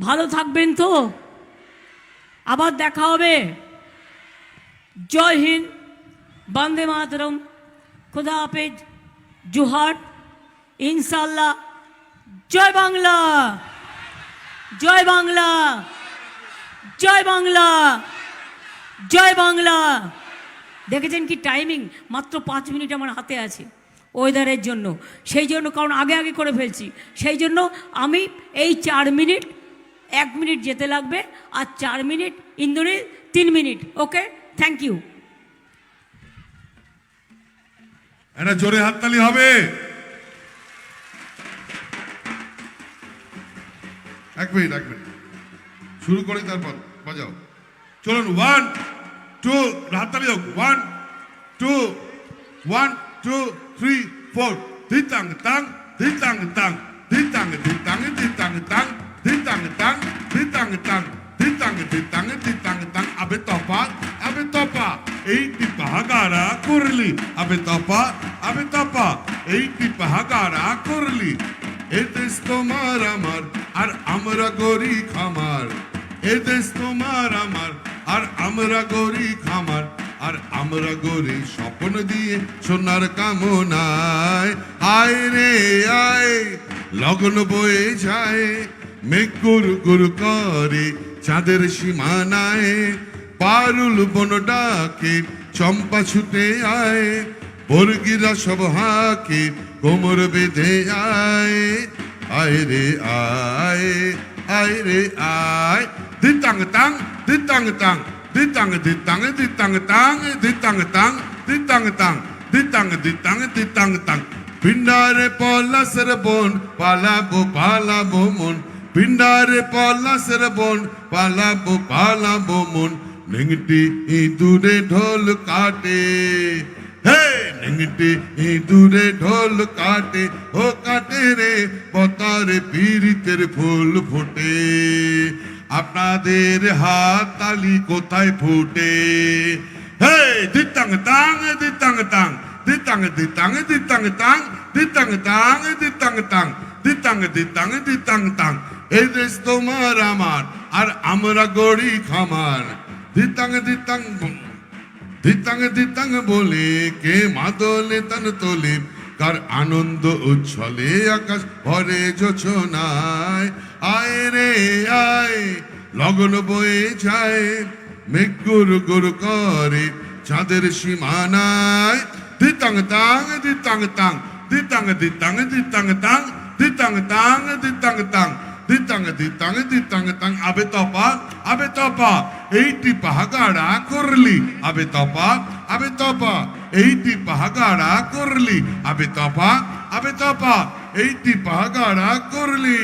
ভালো থাকবেন তো? আবার দেখা হবে। জয় হিন্দ, বন্দে মাতরম। খুদা হাফেজ, জুহার। ইনশাল্লাহ জয় বাংলা। জয় বাংলা। জয় বাংলা। জয় বাংলা। দেখেছেন কি টাইমিং মাত্র পাঁচ মিনিট আমার হাতে আছে ওয়েদারের জন্য। সেই জন্য, কারণ আগে আগে করে ফেলছি। সেই জন্য আমি এই চার মিনিট এক মিনিট যেতে লাগবে আর চার মিনিট ইন্দোরে তিন মিনিট, ওকে? থ্যাংক ইউ একটা জোরে হাততালি হবে। এক মিনিট এক মিনিট। শুরু করি তারপর, বাজাও। চলুন ওয়ান টু হাততালি হোক। One two one two three four ধিতাং তাং ধিতাং তাং। পাহাগারা করলি। আবে তপা আবে তপা এইটি পাহাগারা করলি। এ দেশ তোমার আমার, আর আমরা গরি খামার এ দেশ তোমার আমার, আর আমরা গরি খামার আর আমরা গরি স্বপ্ন দিয়ে সোনার কামনায়। আয় রে আয় লগ্ন বয়ে যায়, মেঘ গুরু গুরু করে চাঁদের সীমানায়। পারুল বন ডাকে, চম্পা ছুটে আয়, বর্গিরা সব হাকে, কোমর বেঁধে আয়। আয় রে আয় আয় রে আয়, দিতাং তাং দিতাং তাং, দিতাং দিতাং দিতাং তাং দিতাং তাং দিতাং তাং, দিতাং দিতাং দিতাং তাং। পিন্ডারে পলাসের বন, পালাবো পালাবো মন। পিন্ডারে পলাসের বন, পালাবো পালাবো মন। নেংটি ইঁদুরে ঢোল কাটে। হে নেংটি ইঁদুরে ঢোল কাটে। ও কাটে রে, পতারে পীড়িতের ফুল ফোটে। আপনাদের হাত তালি কোথায় ফুটে? হে দিতাং তাং দিতাং তাং, দিতাং দিতাং দিতাং তাং দিতাং তাং দিতাং তাং, দিতাং দিতাং দিতাং তাং। এই দেশ তোমার আমার, আর আমরা গড়ি খামার দিতাং দিতাং। দিতাং দিতাং বলে কে মাদলে তান তোলে? কার আনন্দ উচ্ছলে আকাশ ভরে যোছনায়। আয় রে আয়, লগন বয়ে যায় মেঘ গুরু গুরু করে চাঁদের সীমানায়। দিতাং তাং দিতাং তাং, দিতাং দিতাং দিতাং তাং দিতাং তাং দিতাং তাং, দিতাং দিতাং দিতাং তাং। আবে তপা আবে তপা এইটি পাহাগাড়া করলি আবে তপা আবে তপা এইটি পাহাগাড়া করলি আবে তপা আবে তপা এইটি পাহাগাড়া করলি